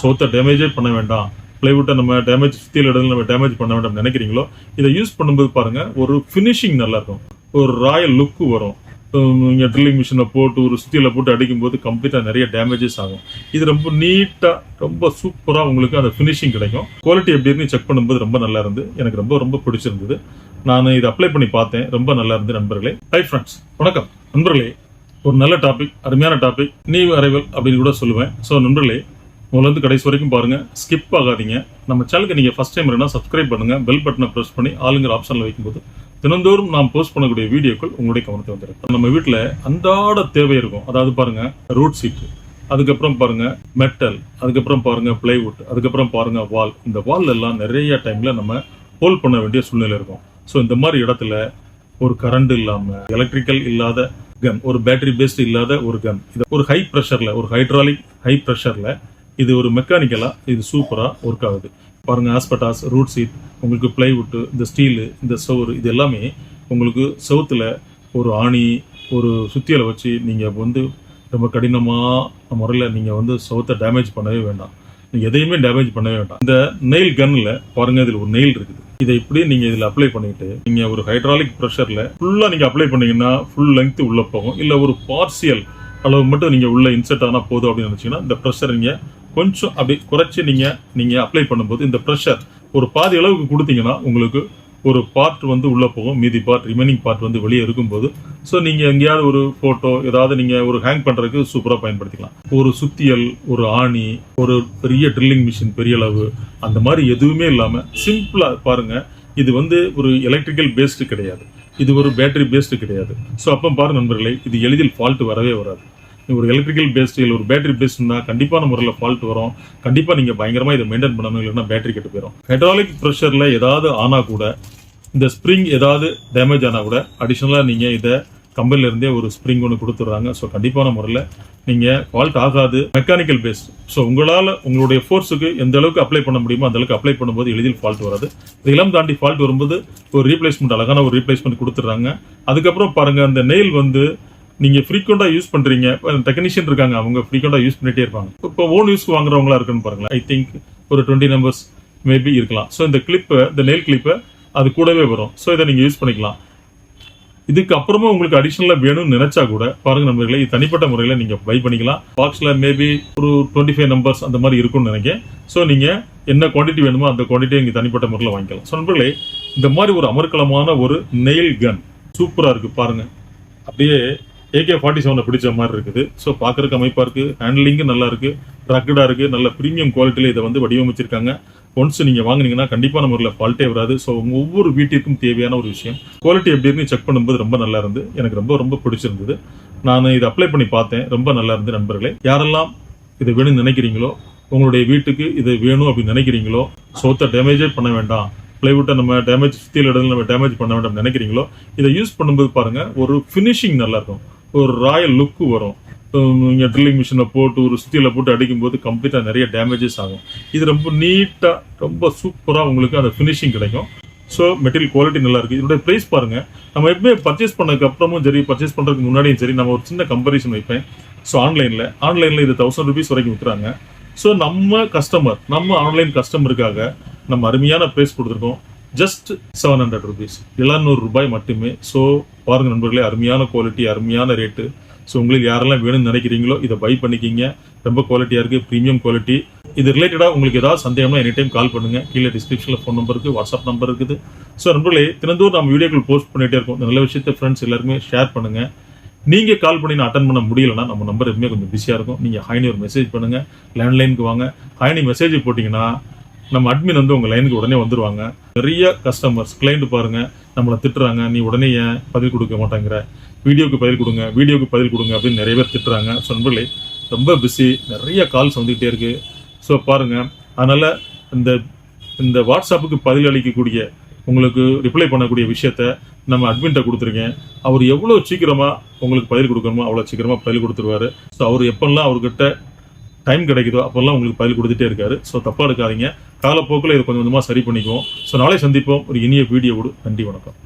சோத்தை டேமேஜே பண்ண வேண்டாம். பிளைவுட்டை நம்ம டேமேஜ் சுத்தியில் இடத்துல நம்ம டேமேஜ் பண்ண வேண்டாம் நினைக்கிறீங்களோ இதை யூஸ் பண்ணும்போது பாருங்கள் ஒரு ஃபினிஷிங் நல்லாயிருக்கும் ஒரு ராயல் லுக்கு வரும். நீங்கள் ட்ரில்லிங் மிஷினை போட்டு ஒரு சுத்தியில் போட்டு அடிக்கும்போது கம்ப்ளீட்டாக நிறைய டேமேஜஸ் ஆகும். இது ரொம்ப நீட்டாக ரொம்ப சூப்பராக உங்களுக்கு அந்த ஃபினிஷிங் கிடைக்கும். குவாலிட்டி எப்படி இருக்குன்னு செக் பண்ணும்போது ரொம்ப நல்லா இருந்து எனக்கு ரொம்ப ரொம்ப பிடிச்சிருந்தது. நான் இதை அப்ளை பண்ணி பார்த்தேன் ரொம்ப நல்லா இருந்து நண்பர்களே. ஹை ஃப்ரெண்ட்ஸ் வணக்கம். நண்பர்களே ஒரு நல்ல டாபிக் அருமையான டாபிக் நீ அரைவல் அப்படின்னு கூட சொல்லுவேன். ஸோ நண்பர்களே முதல்ல கடைசி வரைக்கும் பாருங்கள் ஸ்கிப் ஆகாதீங்க. நம்ம சேனலுக்கு நீங்கள் ஃபஸ்ட் டைம் இருந்தால் சப்ஸ்கிரைப் பண்ணுங்கள் பெல் பட்டனை ப்ரெஸ் பண்ணி ஆளுங்கிற ஆப்ஷனில் வைக்கும்போது தினந்தோறும் நாம் போஸ்ட் பண்ணக்கூடிய வீடியோக்கள் உங்களுடைய கவனத்தை வந்துடும். நம்ம வீட்டில் அன்றாட தேவை இருக்கும். அதாவது பாருங்கள் ரூட் சீட்டு அதுக்கப்புறம் பாருங்கள் மெட்டல் அதுக்கப்புறம் பாருங்கள் பிளைவுட் அதுக்கப்புறம் பாருங்கள் வால் இந்த வால் எல்லாம் நிறைய டைமில் நம்ம ஹோல்ட் பண்ண வேண்டிய சூழ்நிலை இருக்கும். ஸோ இந்த மாதிரி இடத்துல ஒரு கரண்ட் இல்லாமல் எலக்ட்ரிக்கல் இல்லாத கன் ஒரு பேட்டரி பேஸ்டு இல்லாத ஒரு கன் இது ஒரு ஹை ப்ரெஷரில் ஒரு ஹைட்ராலிக் ஹை ப்ரெஷரில் இது ஒரு மெக்கானிக்கலா இது சூப்பரா ஒர்க் ஆகுது. பாருங்க ஆஸ்பட்டாஸ் ரூட் சீட் உங்களுக்கு பிளைவுட்டு இந்த ஸ்டீலு இந்த சவுறு இது எல்லாமே உங்களுக்கு செவுத்துல ஒரு ஆணி ஒரு சுத்தியலை வச்சு நீங்க வந்து ரொம்ப கடினமான முறையில் நீங்க வந்து சவுத்தை டேமேஜ் பண்ணவே வேண்டாம். நீங்கள் எதையுமே டேமேஜ் பண்ணவே வேண்டாம். இந்த நெயில் கன்னில் பாருங்க இதில் ஒரு நெயில் இருக்குது. இதை இப்படி நீங்கள் இதில் அப்ளை பண்ணிட்டு நீங்கள் ஒரு ஹைட்ராலிக் ப்ரெஷரில் ஃபுல்லாக நீங்கள் அப்ளை பண்ணிங்கன்னா ஃபுல் லென்த்து உள்ளே போகும். இல்லை ஒரு பார்சியல் அளவு மட்டும் நீங்கள் உள்ளே இன்சர்ட் ஆனால் போதும் அப்படின்னு நினைச்சீங்கன்னா இந்த ப்ரெஷர் நீங்கள் கொஞ்சம் அப்படி குறைச்சி நீங்கள் நீங்கள் அப்ளை பண்ணும்போது இந்த ப்ரெஷர் ஒரு பாதி அளவுக்கு கொடுத்தீங்கன்னா உங்களுக்கு ஒரு பார்ட் வந்து உள்ளே போகும். மீதி பார்ட் ரிமைனிங் பார்ட் வந்து வெளியே இருக்கும்போது. ஸோ நீங்கள் எங்கேயாவது ஒரு ஃபோட்டோ ஏதாவது நீங்கள் ஒரு ஹேங் பண்ணுறதுக்கு சூப்பராக பயன்படுத்திக்கலாம். ஒரு சுத்தியல் ஒரு ஆணி ஒரு பெரிய ட்ரில்லிங் மிஷின் பெரிய அளவு அந்த மாதிரி எதுவுமே இல்லாமல் சிம்பிளாக பாருங்கள் இது வந்து ஒரு எலக்ட்ரிக்கல் பேஸ்டு கிடையாது. இது ஒரு பேட்டரி பேஸ்டு கிடையாது. ஸோ அப்போ பாரு நண்பர்களே இது எளிதில் ஃபால்ட் வரவே வராது. ஒரு எலக்ட்ரிக்கல் பேஸ்டு இல்லை ஒரு பேட்டரி பேஸ்டுனா கண்டிப்பான முறையில் ஃபால்ட் வரும். கண்டிப்பாக நீங்கள் பயங்கரமாக இதை மெயின்டைன் பண்ணணும் இல்லைன்னா பேட்டரி கெட்டு போயிடும் ஹைட்ராலிக் ப்ரெஷரில் ஏதாவது ஆனால் கூட இந்த ஸ்ப்ரிங் ஏதாவது டேமேஜ் ஆனால் கூட அடிஷ்னலாக நீங்கள் இதை கம்பெனிலேருந்தே ஒரு ஸ்ப்ரிங் ஒன்று கொடுத்துட்றாங்க. ஸோ கண்டிப்பான முறையில் நீங்கள் ஃபால்ட் ஆகாது. மெக்கானிக்கல் பேஸ் ஸோ உங்களால் உங்களுடைய ஃபோர்ஸுக்கு எந்த அளவுக்கு அப்ளை பண்ண முடியுமோ அந்த அளவுக்கு அப்ளை பண்ணும்போது எளிதில் ஃபால்ட் வராது. இதெல்லாம் தாண்டி ஃபால்ட் வரும்போது ஒரு ரீப்ளேஸ்மெண்ட் அழகான ஒரு ரீப்ளேஸ்மெண்ட் கொடுத்துட்றாங்க. அதுக்கப்புறம் பாருங்கள் அந்த நெயில் வந்து நீங்கள் ஃப்ரீக்வெண்டா யூஸ் பண்ணுறீங்க டெக்னீஷியன் இருக்காங்க அவங்க ஃப்ரீக்வெண்டா யூஸ் பண்ணிகிட்டே இருப்பாங்க. இப்போ ஓன் யூஸ்க்கு வாங்குறவங்களா இருக்குன்னு பாருங்களேன். ஐ திங்க் ஒரு டுவெண்ட்டி நம்பர்ஸ் மேபி இருக்கலாம். ஸோ இந்த கிளிப்பை இந்த நெயில் கிளிப்பை அது கூடவே வரும். ஸோ இதை நீங்கள் யூஸ் பண்ணிக்கலாம். இதுக்கப்புறமா உங்களுக்கு அடிஷ்னலாக வேணும்னு நினைச்சா கூட பாருங்க நண்பர்களே இது தனிப்பட்ட முறையில் நீங்கள் பை பண்ணிக்கலாம். பாக்ஸில் மேபி ஒரு டுவெண்ட்டி ஃபைவ் நம்பர்ஸ் அந்த மாதிரி இருக்கும்னு நினைக்கிறேன். ஸோ நீங்கள் என்ன குவான்டிட்டி வேணுமோ அந்த குவான்டிட்டியை நீங்கள் தனிப்பட்ட முறையில் வாங்கிக்கலாம். ஸோ நண்பர்களே இந்த மாதிரி ஒரு அமர்க்கலமான ஒரு நெயில் கன் சூப்பராக இருக்குது பாருங்கள் அப்படியே ஏகே ஃபார்ட்டி செவனை பிடிச்ச மாதிரி இருக்குது. ஸோ பார்க்குறக்கு அமைப்பாக இருக்குது ஹேண்ட்லிங்கும் நல்லா இருக்குது ரக்கடா இருக்குது நல்ல ப்ரீமியம் குவாலிட்டியில் இதை வந்து வடிவமைச்சிருக்காங்க. ஒன்ஸ் நீங்கள் வாங்குனீங்கன்னா கண்டிப்பான முறையில் ஃபால்ட்டே வராது. ஸோ உங்கள் ஒவ்வொரு வீட்டிற்கும் தேவையான ஒரு விஷயம். குவாலிட்டி எப்படி இருக்குன்னு செக் பண்ணும்போது ரொம்ப நல்லா இருந்து எனக்கு ரொம்ப ரொம்ப பிடிச்சிருந்தது. நான் இதை அப்ளை பண்ணி பார்த்தேன். ரொம்ப நல்லா இருந்து நண்பர்களே. யாரெல்லாம் இதை வேணும்னு நினைக்கிறீங்களோ உங்களுடைய வீட்டுக்கு இது வேணும் அப்படின்னு நினைக்கிறீங்களோ சோத்தை டேமேஜே பண்ண வேண்டாம். பிளைவுட்டை நம்ம டேமேஜ் ஸ்டீல் இடத்துல நம்ம டேமேஜ் பண்ண வேண்டாம் நினைக்கிறீங்களோ இதை யூஸ் பண்ணும்போது பாருங்கள் ஒரு ஃபினிஷிங் நல்லா இருக்கும். ஒரு ராயல் லுக்கு வரும். நீங்கள் ட்ரில்லிங் மிஷினை போட்டு ஒரு சுத்தியில் போட்டு அடிக்கும்போது கம்ப்ளீட்டாக நிறைய டேமேஜஸ் ஆகும். இது ரொம்ப நீட்டாக ரொம்ப சூப்பராக உங்களுக்கு அந்த ஃபினிஷிங் கிடைக்கும். ஸோ மெட்டீரியல் குவாலிட்டி நல்லா இருக்குது இதோட ப்ரைஸ் பாருங்கள் நம்ம எப்பவுமே பர்ச்சேஸ் பண்ணதுக்கு அப்புறமும் சரி பர்ச்சேஸ் பண்ணுறதுக்கு முன்னாடியும் சரி நம்ம ஒரு சின்ன கம்பேரிசன் வைப்பேன். ஸோ ஆன்லைனில் ஆன்லைனில் இது தௌசண்ட் ருபீஸ் வரைக்கும் விற்கிறாங்க ஸோ நம்ம கஸ்டமர் நம்ம ஆன்லைன் கஸ்டமருக்காக நம்ம அருமையான ப்ரைஸ் கொடுத்துருக்கோம். ஜஸ்ட் செவன் ஹண்ட்ரட் ருபீஸ் எழுநூறு ரூபாய் மட்டுமே. ஸோ பாருங்கள் நண்பர்களே அருமையான குவாலிட்டி அருமையான ரேட்டு ஸோ உங்களுக்கு யாரெல்லாம் வேணும்னு நினைக்கிறீங்களோ இதை பை பண்ணிக்கிங்க. ரொம்ப குவாலிட்டியாக இருக்குது ப்ரீமியம் குவாலிட்டி இது ரிலேட்டடாக உங்களுக்கு ஏதாவது சந்தேகம்னா எனி டைம் கால் பண்ணுங்கள் கீழே டிஸ்கிரிப்ஷனில் ஃபோன் நம்பர் இருக்குது வாட்ஸ்அப் நம்பர் இருக்குது. ஸோ நண்பர்களே தினந்தோறும் நம்ம வீடியோக்கள் போஸ்ட் பண்ணிகிட்டே இருக்கோம். நல்ல விஷயத்தை ஃப்ரெண்ட்ஸ் எல்லாருமே ஷேர் பண்ணுங்கள் நீங்கள் கால் பண்ணி நான் அட்டன் பண்ண முடியலன்னா நம்ம நம்பர் எப்பவுமே கொஞ்சம் பிஸியாக இருக்கும். நீங்கள் ஹாய்னி ஒரு மெசேஜ் பண்ணுங்கள் லேண்ட்லைனுக்கு வாங்க. ஹாய்னி மெசேஜ் போட்டிங்கன்னா நம்ம அட்மின் வந்து உங்கள் லைனுக்கு உடனே வந்துருவாங்க. நிறைய கஸ்டமர்ஸ் கிளைண்ட் பாருங்க நம்மளை திட்டுறாங்க நீ உடனே ஏன் பதில் கொடுக்க மாட்டேங்கிற? வீடியோக்கு பதில் கொடுங்க வீடியோக்கு பதில் கொடுங்க அப்படின்னு நிறைய பேர் திட்டுறாங்க. ஸோ நண்பர்களே ரொம்ப பிஸி நிறைய கால்ஸ் வந்துகிட்டே இருக்கு. ஸோ பாருங்க அதனால் இந்த இந்த வாட்ஸ்அப்புக்கு பதில் அளிக்கக்கூடிய உங்களுக்கு ரிப்ளை பண்ணக்கூடிய விஷயத்த நம்ம அட்மின்ட்ட கொடுத்துருக்கேன். அவர் எவ்வளோ சீக்கிரமாக உங்களுக்கு பதில் கொடுக்கணுமோ அவ்வளோ சீக்கிரமாக பதில் கொடுத்துருவாரு. ஸோ அவர் எப்பெல்லாம் அவர்கிட்ட டைம் கிடைக்குதோ அப்பெல்லாம் உங்களுக்கு பதில் கொடுத்துட்டே இருக்காரு. ஸோ தப்பா எடுக்காதீங்க. காலப்போக்கில் இதை கொஞ்சம் கொஞ்சமாக சரி பண்ணிக்குவோம். ஸோ நாளை சந்திப்போம். ஒரு இனிய வீடியோவோடு நன்றி வணக்கம்.